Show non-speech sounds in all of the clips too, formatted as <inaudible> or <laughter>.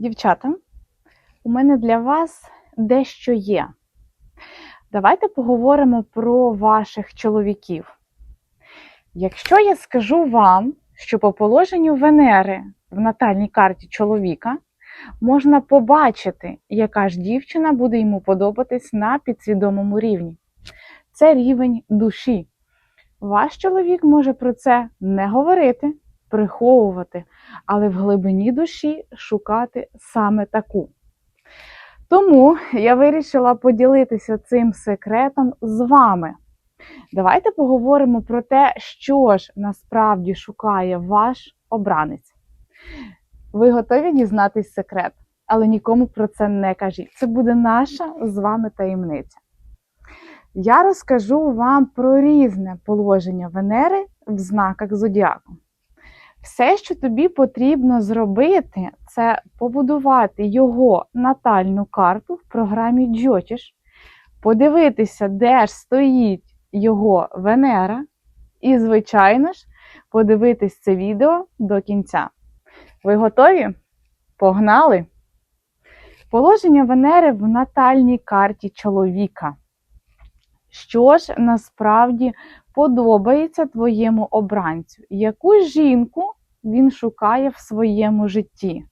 Дівчата, у мене для вас дещо є. Давайте поговоримо про ваших чоловіків. Якщо я скажу вам, що по положенню Венери в натальній карті чоловіка можна побачити, яка ж дівчина буде йому подобатись на підсвідомому рівні. Це рівень душі. Ваш чоловік може про це не говорити, приховувати, але в глибині душі шукати саме таку. Тому я вирішила поділитися цим секретом з вами. Давайте поговоримо про те, що ж насправді шукає ваш обранець. Ви готові дізнатись секрет, але нікому про це не кажіть. Це буде наша з вами таємниця. Я розкажу вам про різне положення Венери в знаках зодіаку. Все, що тобі потрібно зробити, це побудувати його натальну карту в програмі Джотіш, подивитися, де ж стоїть його Венера, і, звичайно ж, подивитись це відео до кінця. Ви готові? Погнали! Положення Венери в натальній карті чоловіка. Що ж насправді подобається твоєму обранцю? Яку жінку він шукає в своєму житті?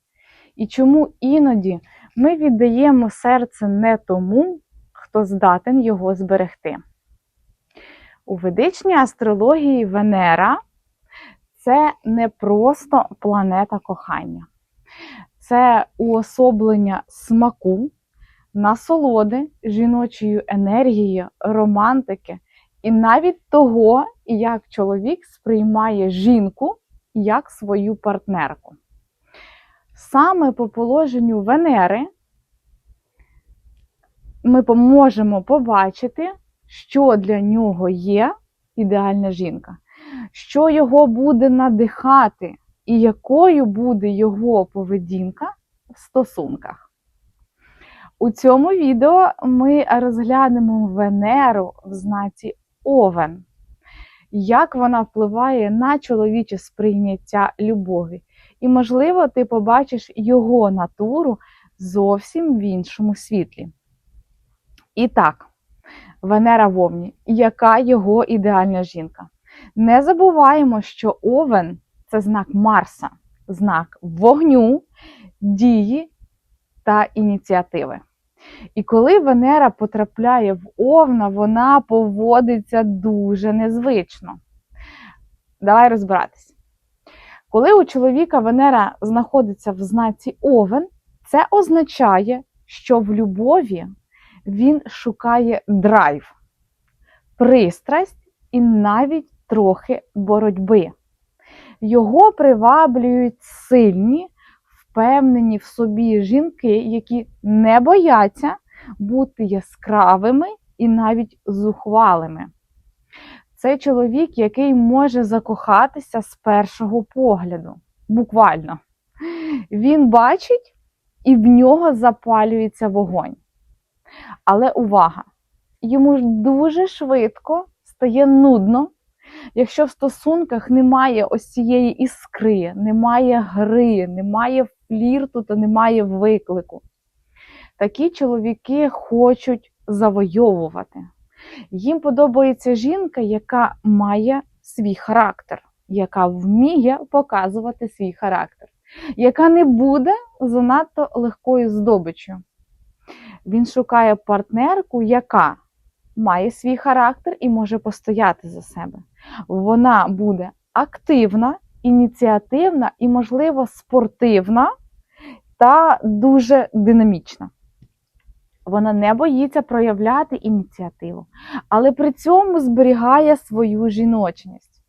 І чому іноді ми віддаємо серце не тому, хто здатен його зберегти? У ведичній астрології Венера це не просто планета кохання, це уособлення смаку, насолоди, жіночою енергією, романтики, і навіть того, як чоловік сприймає жінку як свою партнерку. Саме по положенню Венери ми можемо побачити, що для нього є ідеальна жінка, що його буде надихати, і якою буде його поведінка в стосунках. У цьому відео ми розглянемо Венеру в знаці Овен, як вона впливає на чоловіче сприйняття любові. І, можливо, ти побачиш його натуру зовсім в іншому світлі. І так, Венера в Овні, яка його ідеальна жінка? Не забуваємо, що Овен це знак Марса, знак вогню, дії та ініціативи. І коли Венера потрапляє в Овна, вона поводиться дуже незвично. Давай розбиратись. Коли у чоловіка Венера знаходиться в знаці Овен, це означає, що в любові він шукає драйв, пристрасть і навіть трохи боротьби. Його приваблюють сильні, впевнені в собі жінки, які не бояться бути яскравими і навіть зухвалими. Це чоловік, який може закохатися з першого погляду. Буквально. Він бачить і в нього запалюється вогонь. Але увага! Йому дуже швидко стає нудно, якщо в стосунках немає ось цієї іскри, немає гри, немає флірту та немає виклику. Такі чоловіки хочуть завойовувати. Їм подобається жінка, яка має свій характер, яка вміє показувати свій характер, яка не буде занадто легкою здобиччю. Він шукає партнерку, яка має свій характер і може постояти за себе. Вона буде активна, ініціативна і, можливо, спортивна та дуже динамічна. Вона не боїться проявляти ініціативу, але при цьому зберігає свою жіночність.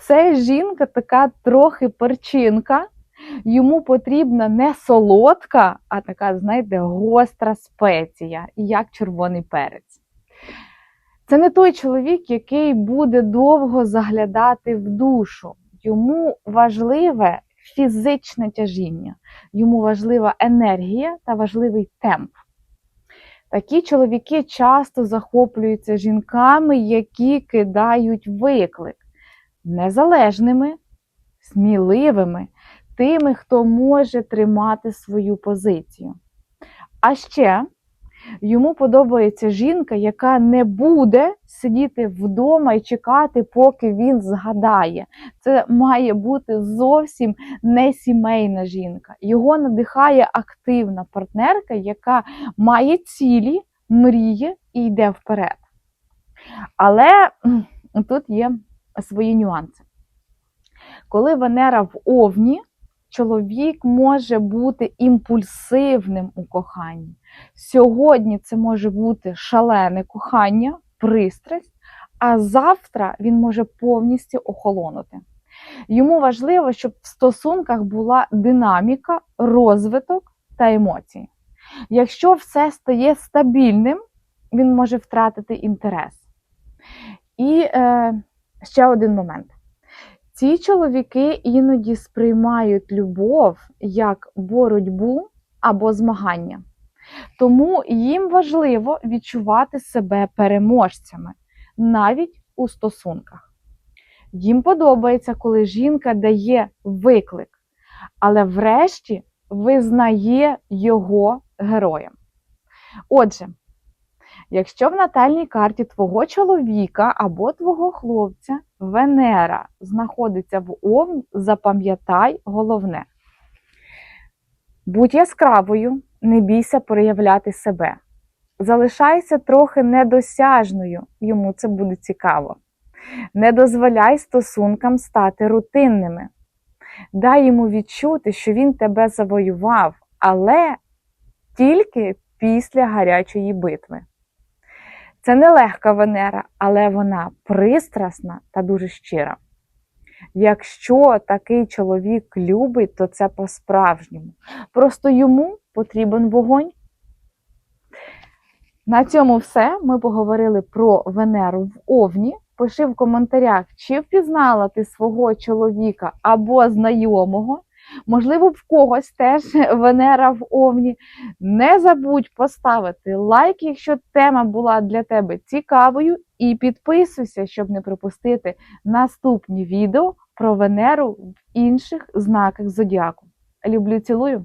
Це жінка така трохи перчинка, йому потрібна не солодка, а така, знаєте, гостра спеція, як червоний перець. Це не той чоловік, який буде довго заглядати в душу. Йому важливе фізичне тяжіння, йому важлива енергія та важливий темп. Такі чоловіки часто захоплюються жінками, які кидають виклик незалежними, сміливими, тими, хто може тримати свою позицію. А ще йому подобається жінка, яка не буде сидіти вдома і чекати, поки він згадає. Це має бути зовсім не сімейна жінка. Його надихає активна партнерка, яка має цілі, мріє і йде вперед. Але тут є свої нюанси. Коли Венера в Овні, чоловік може бути імпульсивним у коханні. Сьогодні це може бути шалене кохання, пристрасть, а завтра він може повністю охолонути. Йому важливо, щоб в стосунках була динаміка, розвиток та емоції. Якщо все стає стабільним, він може втратити інтерес. І е, ще один момент. Ці чоловіки іноді сприймають любов як боротьбу або змагання. Тому їм важливо відчувати себе переможцями навіть у стосунках. Їм подобається, коли жінка дає виклик, але врешті визнає його героєм. Отже, якщо в натальній карті твого чоловіка або твого хлопця Венера знаходиться в Овні, запам'ятай головне. Будь яскравою, не бійся проявляти себе. Залишайся трохи недосяжною, йому це буде цікаво. Не дозволяй стосункам стати рутинними. Дай йому відчути, що він тебе завоював, але тільки після гарячої битви. Це нелегка Венера, але вона пристрасна та дуже щира. Якщо такий чоловік любить, то це по-справжньому. Просто йому потрібен вогонь. На цьому все. Ми поговорили про Венеру в Овні. Пиши в коментарях, чи впізнала ти свого чоловіка або знайомого. Можливо, в когось теж <laughs> Венера в Овні. Не забудь поставити лайк, якщо тема була для тебе цікавою, і підписуйся, щоб не пропустити наступні відео про Венеру в інших знаках зодіаку. Люблю, цілую!